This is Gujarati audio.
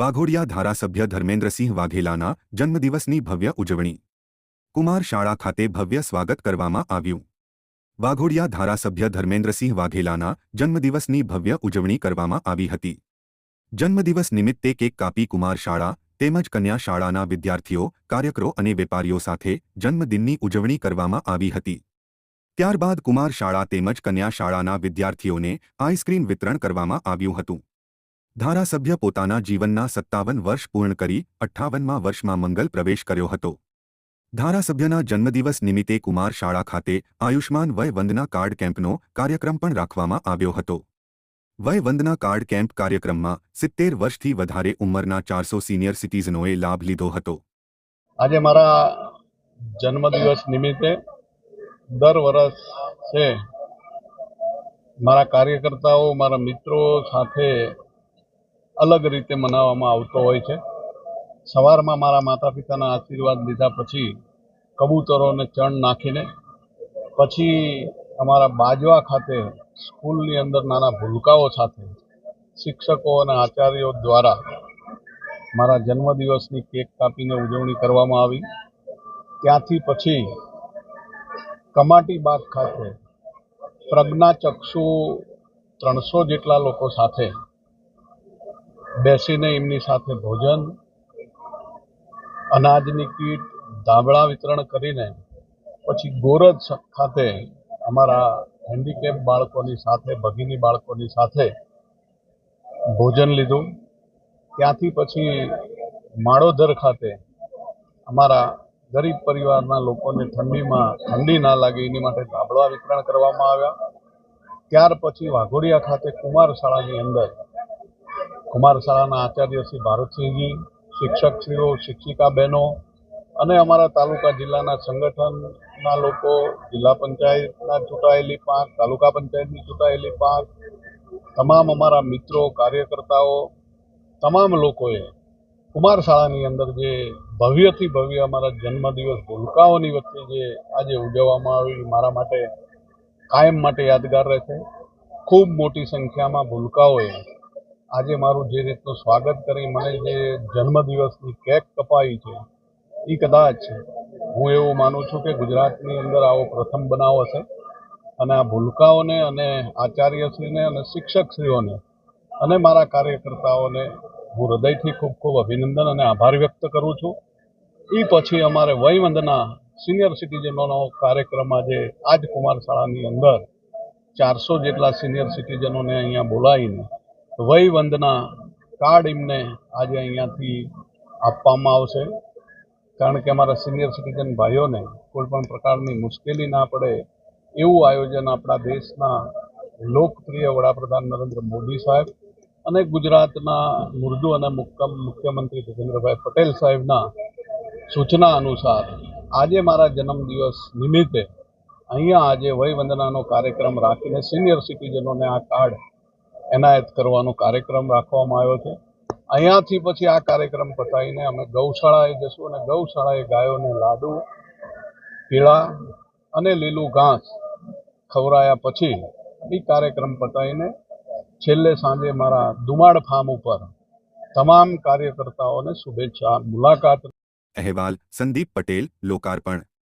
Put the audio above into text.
વાઘોડિયા ધારાસભ્ય ધર્મેન્દ્રસિંહ વાઘેલાના જન્મદિવસની ભવ્ય ઉજવણી. કુમાર શાળા ખાતે ભવ્ય સ્વાગત કરવામાં આવ્યું. વાઘોડિયા ધારાસભ્ય ધર્મેન્દ્રસિંહ વાઘેલાના જન્મદિવસની ભવ્ય ઉજવણી કરવામાં આવી હતી. જન્મદિવસ નિમિત્તે કેક કાપી કુમાર શાળા તેમજ કન્યા શાળાના વિદ્યાર્થીઓ, કાર્યકરો અને વેપારીઓ સાથે જન્મદિનની ઉજવણી કરવામાં આવી હતી. ત્યારબાદ કુમાર શાળા તેમજ કન્યા શાળાના વિદ્યાર્થીઓને આઈસ્ક્રીમ વિતરણ કરવામાં આવ્યું હતું. ધારાસભ્ય પોતાના જીવનના સત્તાવન વર્ષ પૂર્ણ કરી અઠ્ઠાવનમાં વર્ષમાં મંગલ પ્રવેશ કર્યો હતો. ધારાસભ્યના જન્મદિવસ નિમિત્તે કુમાર શાળા ખાતે આયુષ્માન વય વંદના કાર્ડ કેમ્પનો કાર્યક્રમ પણ રાખવામાં આવ્યો હતો. વય વંદના કાર્ડ કેમ્પ કાર્યક્રમમાં સિત્તેર વર્ષથી વધારે ઉંમરના ચારસો સિનિયર સિટીઝનોએ લાભ લીધો હતો. આજે મારા જન્મદિવસ નિમિત્તે દર વર્ષે મારા કાર્યકર્તાઓ, મારા મિત્રો સાથે અલગ રીતે મનાવવામાં આવતો હોય છે. સવારમાં મારા માતા પિતાના આશીર્વાદ લીધા પછી કબૂતરોને ચણ નાખીને, પછી અમારા બાજવા ખાતે સ્કૂલની અંદર નાના ભૂલકાઓ સાથે શિક્ષકો અને આચાર્યો દ્વારા મારા જન્મદિવસની કેક કાપીને ઉજવણી કરવામાં આવી. ત્યાંથી પછી કમાટી બાગ ખાતે પ્રજ્ઞાચક્ષુ ત્રણસો જેટલા લોકો સાથે બેસીને એમની સાથે ભોજન, અનાજની કીટ, ધાબળા વિતરણ કરીને, પછી ગોરજ ખાતે અમારા હેન્ડીકેપ બાળકોની સાથે, ભગીની બાળકોની સાથે ભોજન લીધું. ત્યાંથી પછી માળોદર ખાતે અમારા ગરીબ પરિવારના લોકોને ઠંડીમાં ઠંડી ના લાગે એની માટે ધાબળા વિતરણ કરવામાં આવ્યા. ત્યાર પછી વાઘોડિયા ખાતે કુમાર શાળાની અંદર કુમાર શાળાના આચાર્ય શ્રી ભારતસિંહજી, શિક્ષકશ્રીઓ શિક્ષિકા બહેનો અને અમારા તાલુકા જિલ્લાના સંગઠનના લોકો, જિલ્લા પંચાયતના ચૂંટાયેલી પાંખ તાલુકા પંચાયતની ચૂંટાયેલી પાંખ તમામ અમારા મિત્રો, કાર્યકર્તાઓ, તમામ લોકોએ કુમાર શાળાની અંદર જે ભવ્યથી ભવ્ય અમારા જન્મદિવસ ભૂલકાઓની વચ્ચે જે આજે ઉજવવામાં આવી, મારા માટે કાયમ માટે યાદગાર રહેશે. ખૂબ મોટી સંખ્યામાં ભૂલકાઓએ આજે મારું જે રીતનું સ્વાગત કરી મને જે જન્મદિવસની કેક કપાઈ છે એ કદાચ હું એવું માનું છું કે ગુજરાતની અંદર આવો પ્રથમ બનાવ હશે. અને આ ભૂલકાઓને અને આચાર્યશ્રીને અને શિક્ષકશ્રીઓને અને મારા કાર્યકર્તાઓને હું હૃદયથી ખૂબ ખૂબ અભિનંદન અને આભાર વ્યક્ત કરું છું. એ પછી અમારે વયવંદના સિનિયર સિટીઝનોનો કાર્યક્રમ આજે આજ કુમાર શાળાની અંદર ચારસો જેટલા સિનિયર સિટીઝનોને અહીંયા બોલાવીને વયવંદના કાર્ડ એમને આજે અહીંયાથી આપવામાં આવશે. કારણ કે અમારા સિનિયર સિટીઝન ભાઈઓને કોઈ પણ પ્રકારની મુશ્કેલી ના પડે એવું આયોજન આપણા દેશના લોકપ્રિય વડાપ્રધાન નરેન્દ્ર મોદી સાહેબ અને ગુજરાતના મુર્દુ અને મુક્કમ મુખ્યમંત્રી ભૂપેન્દ્રભાઈ પટેલ સાહેબના સૂચના અનુસાર આજે મારા જન્મદિવસ નિમિત્તે અહીંયા આજે વયવંદનાનો કાર્યક્રમ રાખીને સિનિયર સિટીઝનોને આ કાર્ડ એનાયત કરવાનો કાર્યક્રમ રાખવામાં આવ્યો છે. અહીંયાથી પછી આ કાર્યક્રમ પતાવીને અમે ગૌશાળાએ જશું અને ગૌશાળાએ ગાયોને લાડુ, પીળા અને લીલું ઘાસ ખવડાયા પછી એ કાર્યક્રમ પતાવીને છેલ્લે સાંજે મારા દુમાડ ફાર્મ ઉપર તમામ કાર્યકર્તાઓને શુભેચ્છા, મુલાકાત અહેવાલ, સંદીપ પટેલ, લોકાર્પણ.